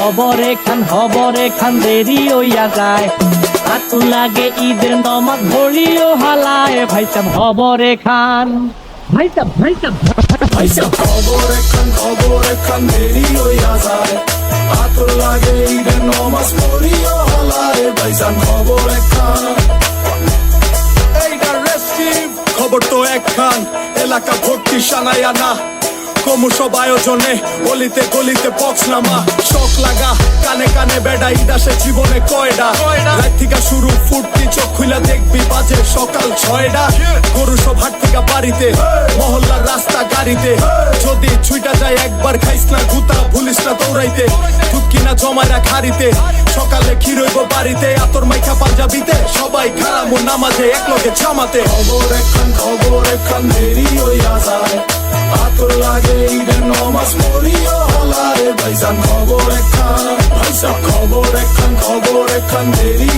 খবরে খান খবরে খান দেরি হইয়া যায়। হাত লাগে, ঈদের নমাজ ঘড়িও হালায়। ভাই সাব খবরে খান ভাই সাব ভাই সাব ভাইসা খবর এখান খবর এখান, দেরি হইয়া যায়। আতর লাগে, ঈদের নমাজ পড়িও হলায়। ভাইসান খবর এখান। এইটা রেস্টিভ খবর তো একখান এলাকা ভর্তি সানাইয়া না। ক্রমশ আয়োজনে গলিতে গলিতে পক্স নামা। শখ লাগা কানে কানে বেডা ইদাসে জীবনে কয়ডা? রাত থেকে শুরু ফুর্তি চোখ খুলে দেখবি বাজে সকাল ছয়ডা। গরু সব হাট থেকে বাড়িতে মহল্লার রাস্তা গাড়িতে। যদি ছুইটা যায় একবার খাইস না গুতা ভুলিস না দৌড়াইতে। ঢুকি না জমায় রাখ হারিতে সকালে ক্ষীরইব বাড়িতে। আতর মাইখা পাঞ্জাবিতে সবাই খারামো নামাজে এক লগে জামাতে। খবর এখান খবর এখান দেরি লাগে ঈদের নমাজ পড়িও হলায় ভাইসান খবর এখান ভাইসা খবর এখান খবর এখান দেরি